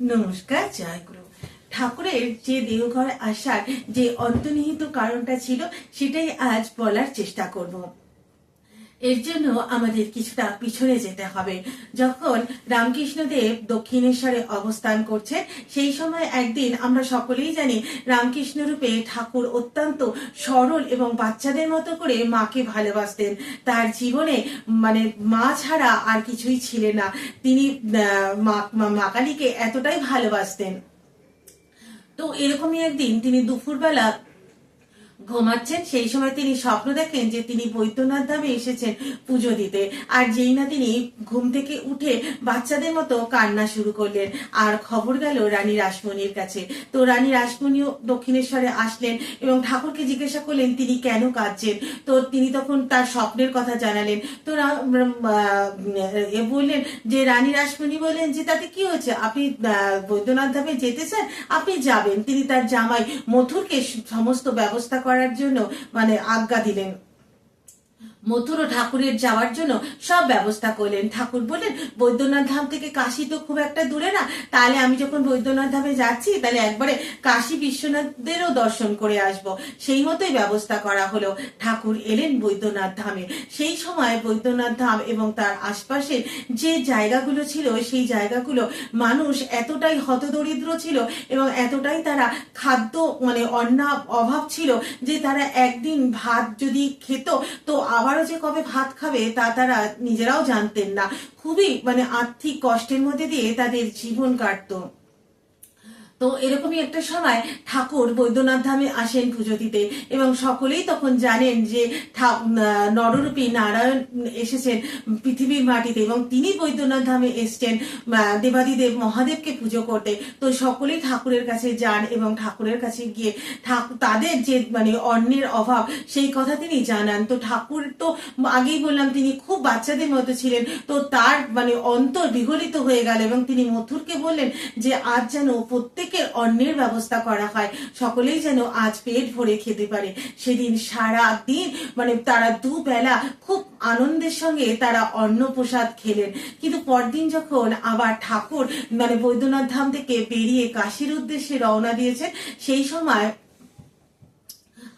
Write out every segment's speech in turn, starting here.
নমস্কার জয়গুরু ঠাকুরের যে দেহঘর আসার যে অন্তর্নিহিত কারণটা ছিল, সেটাই আজ বলার চেষ্টা করব। এর জন্য আমাদের কিছুটা পিছনে যেতে হবে। যখন রামকৃষ্ণদেব দক্ষিণেশ্বরে অবস্থান করছে সেই সময় একদিন আমরা সকলেই জানি রামকৃষ্ণ রূপে ঠাকুর অত্যন্ত সরল এবং বাচ্চাদের মতো করে মাকে ভালোবাসতেন। তার জীবনে মানে মা ছাড়া আর কিছুই ছিলেন না। তিনি মা কালীকে এতটাই ভালোবাসতেন। তো এরকমই একদিন তিনি দুপুরবেলা ঘুমাচ্ছেন, সেই সময় তিনি স্বপ্ন দেখেন যে তিনি বৈদ্যনাথ ধামে এসেছেন পুজো দিতে। আর যেই না তিনি ঘুম থেকে উঠে বাচ্চাদের মতো কান্না শুরু করলেন। আর খবর গেল রানী রাসমণির কাছে। তো রানী রাসমণিও দক্ষিণেশ্বরে আসলেন এবং ঠাকুরকে জিজ্ঞাসা করলেন, তিনি কেন কাঁদছেন? তো তিনি তখন তার স্বপ্নের কথা জানালেন। তো বললেন যে, রানী রাসমণি বললেন যে, তাতে কি হয়েছে? আপনি বৈদ্যনাথ ধামে যেতে চান? আপনি যাবেন। তিনি তার জামাই মথুরকে সমস্ত ব্যবস্থা করার জন্য মানে আজ্ঞা দিলেন। মথুর ঠাকুরের যাওয়ার জন্য সব ব্যবস্থা করলেন। ঠাকুর বললেন, বৈদ্যনাথ ধাম থেকে কাশি তো খুব একটা দূরে না। তাহলে আমি যখন বৈদ্যনাথ ধামে যাচ্ছি, তাহলে একবারে কাশী বিশ্বনাথদেরও দর্শন করে আসব। সেই মতোই ব্যবস্থা করা হলো। ঠাকুর এলেন বৈদ্যনাথ ধামে। সেই সময় বৈদ্যনাথ ধাম এবং তার আশপাশের যে জায়গাগুলো ছিল, সেই জায়গাগুলো মানুষ এতটাই হতদরিদ্র ছিল এবং এতটাই তারা খাদ্য মানে অন্ন অভাব ছিল যে তারা একদিন ভাত যদি খেত, তো আবারও যে কবে ভাত খাবে তা তারা নিজেরাও জানতেন না। খুবই মানে আর্থিক কষ্টের মধ্যে দিয়ে তাদের জীবন কাটতো। তো এরকমই একটা সময় ঠাকুর বৈদ্যনাথ ধামে আসেন পুজো দিতে এবং সকলেই তখন জানেন যে নররূপী নারায়ণ এসেছেন পৃথিবীর মাটিতে এবং তিনি বৈদ্যনাথ ধামে এসছেন দেবাদিদেব মহাদেবকে পুজো করতে। তো সকলেই ঠাকুরের কাছে যান এবং ঠাকুরের কাছে গিয়ে তাদের যে মানে অন্নের অভাব সেই কথা তিনি জানান। তো ঠাকুর তো আগেই বললাম তিনি খুব বাচ্চাদের মতো ছিলেন। তো তার মানে অন্তর বিগলিত হয়ে গেল এবং তিনি মথুরকে বললেন যে আজ যেন প্রত্যেকের অন্নের ব্যবস্থা করা হয়। সকলেই যেন আজ পেট ভরে খেতে পারে। সেদিন সারা দিন মানে তারা দুবেলা খুব আনন্দের সঙ্গে তারা অন্ন প্রসাদ খেলেন। কিন্তু পরদিন যখন আবার ঠাকুর মানে বৈদ্যনাথ ধাম থেকে বেরিয়ে কাশীর উদ্দেশ্যে রওনা দিয়েছেন, সেই সময়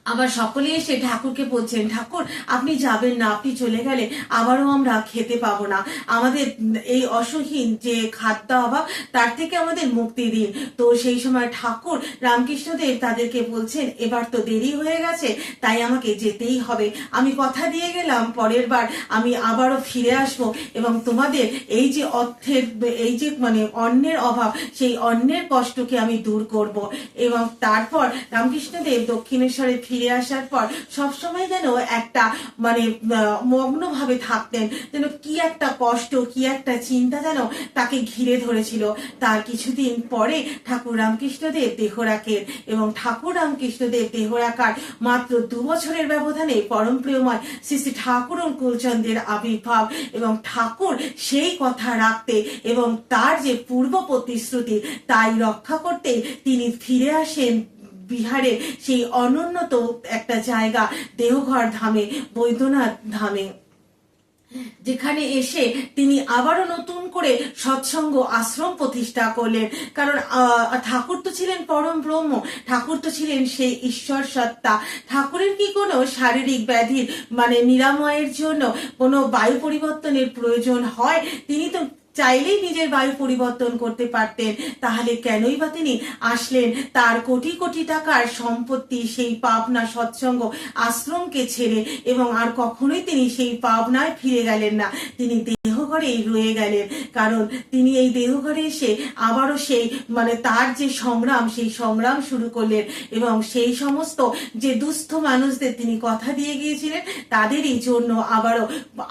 আবার সকলে এসে ঠাকুরকে বলছেন, ঠাকুর, আপনি যাবেন না, আপনি চলে গেলে আবারও আমরা খেতে পাবো না। আমাদের এই অসহীন যে খাদ্য অভাব তার থেকে আমাদের মুক্তি দিন। তো সেই সময় ঠাকুর রামকৃষ্ণদেব তাদেরকে বলছেন, এবার তো দেরি হয়ে গেছে, তাই আমাকে যেতেই হবে। আমি কথা দিয়ে গেলাম, পরের বার আমি আবারও ফিরে আসব এবং তোমাদের এই যে অর্থের, এই যে মানে অন্নের অভাব, সেই অন্নের কষ্টকে আমি দূর করব। এবং তারপর রামকৃষ্ণদেব দক্ষিণেশ্বরে ফিরে আসার পর সবসময় যেন একটা মানে মগ্নভাবে থাকতেন, যেন কি একটা কষ্ট, কি একটা চিন্তা যেন তাকে ঘিরে ধরেছিল। তার কিছুদিন পরে ঠাকুর রামকৃষ্ণদেব দেহ রাখেন এবং ঠাকুর রামকৃষ্ণদেব দেহ রাখার মাত্র দু বছরের ব্যবধানে পরম প্রিয়ময় শ্রী শ্রী ঠাকুর কুলচন্দ্রের আবির্ভাব এবং ঠাকুর সেই কথা রাখতে এবং তার যে পূর্ব প্রতিশ্রুতি তাই রক্ষা করতে তিনি ফিরে আসেন বিহারে সেই অনুন্নত একটা জায়গা দেওঘর ধামে, বৈদ্যনাথ ধামে। যেখানে এসে তিনি আবারও নতুন করে সৎসঙ্গ আশ্রম প্রতিষ্ঠা করলেন। কারণ ঠাকুর তো ছিলেন পরম ব্রহ্ম, ঠাকুর তো ছিলেন সেই ঈশ্বর সত্তা। ঠাকুরের কি কোনো শারীরিক ব্যাধির মানে নিরাময়ের জন্য কোনো বায়ু পরিবর্তনের প্রয়োজন হয়? তিনি তো চাইলেই নিজের বায়ু পরিবর্তন করতে পারতেন, তাহলে কেনই বা তিনি আসলেন? তার কোটি কোটি টাকার সম্পত্তি সেই পাবনা সৎসঙ্গ আশ্রমকে ছেড়ে এবং আর কখনোই তিনি সেই পাবনায় ফিরে গেলেন না। তিনি দেহঘরেই রয়ে গেলেন, কারণ তিনি এই দেহঘরে এসে আবারও সেই মানে তার যে সংগ্রাম, সেই সংগ্রাম শুরু করলেন এবং সেই সমস্ত যে দুস্থ মানুষদের তিনি কথা দিয়ে গিয়েছিলেন, তাদেরই জন্য আবারও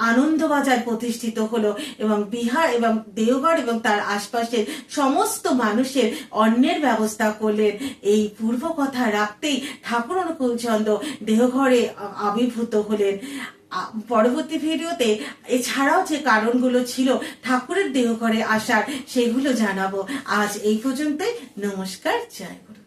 আনন্দবাজার প্রতিষ্ঠিত হলো এবং বিহার এবং দেওঘর এবং তার আশপাশের সমস্ত মানুষের অন্যের ব্যবস্থা করলেন। এই পূর্ব কথা রাখতেই ঠাকুর অনুকূলচন্দ্র দেহঘরে আবির্ভূত হলেন। পরবর্তী ভিডিওতে এছাড়াও যে কারণগুলো ছিল ঠাকুরের দেহঘরে আসার, সেগুলো জানাব। আজ এই পর্যন্তই। নমস্কার, জয় গুরু।